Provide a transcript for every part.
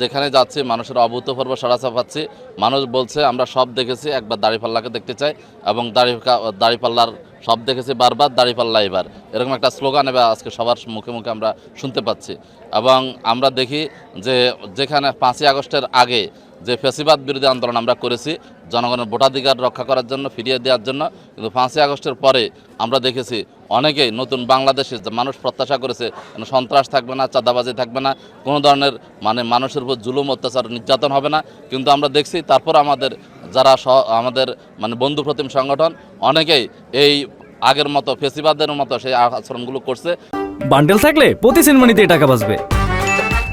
যেখানে যাচ্ছি, মানুষের অভূতপূর্ব সাড়া পাচ্ছি। মানুষ বলছে, আমরা সব দেখেছি, একবার দাড়িপাল্লাকে দেখতে চাই। এবং দাড়ি দাড়িপাল্লার সব দেখেছি বারবার, দাড়িপাল্লা এবার। এরকম একটা স্লোগান এবার আজকে সবার মুখে মুখে আমরা শুনতে পাচ্ছি। এবং আমরা দেখি যে, যেখানে পাঁচই আগস্টের আগে যে ফেসিবাদ বিরোধী আন্দোলন আমরা করেছি, জনগণের ভোটাধিকার রক্ষা করার জন্য, ফিরিয়ে দেওয়ার জন্য। কিন্তু পাঁচই আগস্টের পরে আমরা দেখেছি অনেকেই নতুন বাংলাদেশে মানুষ প্রত্যাশা করেছে সন্ত্রাস থাকবে না, চাঁদাবাজি থাকবে না, কোনো ধরনের মানে মানুষের উপর জুলুম, অত্যাচার, নির্যাতন হবে না। কিন্তু আমরা দেখছি তারপর আমাদের যারা আমাদের মানে বন্ধু প্রতিম সংগঠন, অনেকেই এই আগের মতো ফেসিবাদের মতো সেই আচরণগুলো করছে। বান্ডেল থাকলে প্রতি সেনমানিতে টাকা বাঁচবে।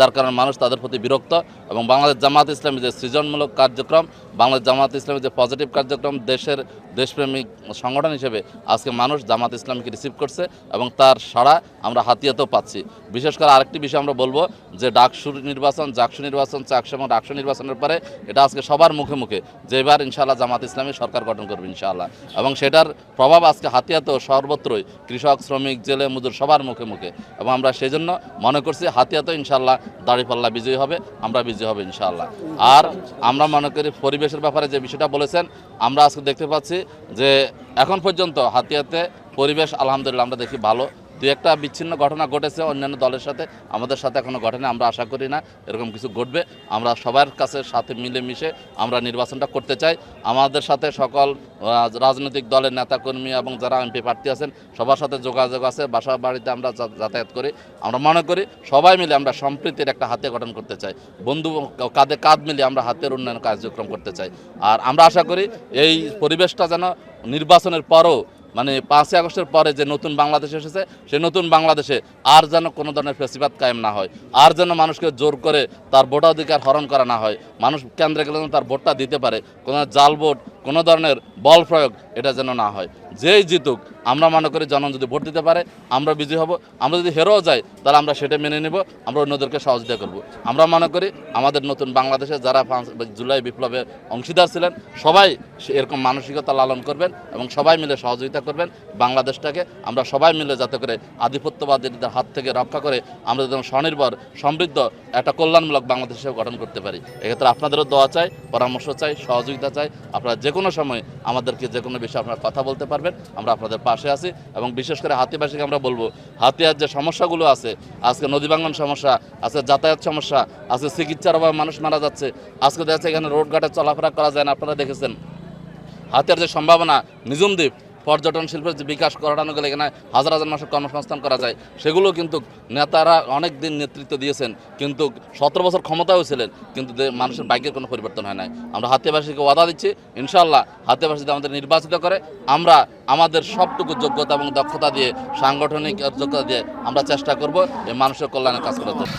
যার কারণে মানুষ তাদের প্রতি বিরক্ত এবং বাংলাদেশ জামাত ইসলামী যে সৃজনমূলক কার্যক্রম, বাংলাদেশ জামাত ইসলামী যে পজিটিভ কার্যক্রম দেশের দেশপ্রেমিক সংগঠন হিসেবে আজকে মানুষ জামাত ইসলামীকে রিসিভ করছে এবং তার সাড়া আমরা হাতিয়াতেও পাচ্ছি। বিশেষ করে আরেকটি বিষয় আমরা বলব যে ডাকসু নির্বাচন, জাকসু নির্বাচন, চাকসু এবং ডাকসু নির্বাচনের পরে এটা আজকে সবার মুখে মুখে যে এবার ইনশাআল্লাহ জামাত ইসলামী সরকার গঠন করবে ইনশাআল্লাহ। এবং সেটার প্রভাব আজকে হাতিয়াতেও সর্বত্রই। কৃষক, শ্রমিক, জেলে, মজুর সবার মুখে মুখে। এবং আমরা সেই জন্য মনে করছি হাতিয়াতেও ইনশাআল্লাহ দাড়িপাল্লা বিজয়ী হবে, আমরা বিজয়ী হবে ইনশাআল্লাহ। আর আমরা মনে করি পরিবেশের ব্যাপারে যে বিষয়টা বলেছেন, আমরা আজকে দেখতে পাচ্ছি যে এখন পর্যন্ত হাতিয়াতে পরিবেশ আলহামদুলিল্লাহ আমরা দেখি ভালো। দু একটা বিচ্ছিন্ন ঘটনা ঘটেছে, অন্যান্য দলের সাথে, আমাদের সাথে এখনও ঘটেনি, আমরা আশা করি না এরকম কিছু ঘটবে। আমরা সবার কাছে সাথে মিলে মিশে আমরা নির্বাচনটা করতে চাই। আমাদের সাথে সকল রাজনৈতিক দলের নেতাকর্মী এবং যারা এমপি প্রার্থী আছেন, সবার সাথে যোগাযোগ আছে, বাসা বাড়িতে আমরা যাতায়াত করি। আমরা মনে করি সবাই মিলে আমরা সম্প্রীতির একটা হাতে গঠন করতে চাই। বন্ধু কাঁধে কাঁধ মিলিয়ে আমরা হাতের উন্নয়ন কার্যক্রম করতে চাই। আর আমরা আশা করি এই পরিবেশটা যেন নির্বাচনের পরও মানে পাঁচই আগস্টের পরে যে নতুন বাংলাদেশ এসেছে, সে নতুন বাংলাদেশে আর যেন কোনো ধরনের ফেসিবাদ কায়েম না হয়, আর যেন মানুষকে জোর করে তার ভোটাধিকার হরণ করা না হয়। মানুষ কেন্দ্রে গেলে তার ভোটটা দিতে পারে। কোনো জাল ভোট কোনো ধরনের বল প্রয়োগ এটা যেন না হয়। যেই জিতুক, আমরা মনে করি জনগণ যদি ভোট দিতে পারে, আমরা বিজয়ী হব। আমরা যদি হেরেও যাই, তাহলে আমরা সেটা মেনে নেব, আমরা অন্যদেরকে সহযোগিতা করব। আমরা মনে করি আমাদের নতুন বাংলাদেশে যারা জুলাই বিপ্লবের অংশীদার ছিলেন, সবাই এরকম মানসিকতা লালন করবেন এবং সবাই মিলে সহযোগিতা করবেন। বাংলাদেশটাকে আমরা সবাই মিলে যাতে করে আধিপত্যবাদীদের হাত থেকে রক্ষা করে আমরা যেন স্বনির্ভর, সমৃদ্ধ, একটা কল্যাণমূলক বাংলাদেশ গঠন করতে পারি। এক্ষেত্রে আপনাদেরও দোয়া চাই, পরামর্শ চাই, সহযোগিতা চাই। আপনারা যে কোনো সময় আমাদেরকে যে কোনো বিষয়ে আপনারা কথা বলতে পারবেন, আমরা আপনাদের পাশে আছি এবং বিশেষ করে হাতিবাসীকে আমরা বলব, হাতিয়ার যে সমস্যাগুলো আছে, আজকে নদী ভাঙ্গন সমস্যা, আজকে যাতায়াত সমস্যা, আজকে চিকিৎসার অভাবে মানুষ মারা যাচ্ছে, আজকে দেখা যাচ্ছে এখানে রোডঘাটে চলাফেরা করা যায় না, আপনারা দেখেছেন। হাতিয়ার যে সম্ভাবনা নিজুম দ্বীপ পর্যটন শিল্পের যে বিকাশ করানো গেলে এখানে হাজার হাজার মানুষের কর্মসংস্থান করা যায়, সেগুলো কিন্তু নেতারা অনেক দিন নেতৃত্ব দিয়েছেন, কিন্তু সতেরো বছর ক্ষমতাও ছিলেন, কিন্তু মানুষের বাইকের কোনো পরিবর্তন হয় নাই। আমরা হাতিয়াবাসীকে ওয়াদা দিচ্ছি ইনশাল্লাহ হাতিয়াবাসী যদি আমাদের নির্বাচিত করে, আমরা আমাদের সবটুকু যোগ্যতা এবং দক্ষতা দিয়ে, সাংগঠনিক যোগ্যতা দিয়ে আমরা চেষ্টা করব এই মানুষের কল্যাণে কাজ করার জন্য।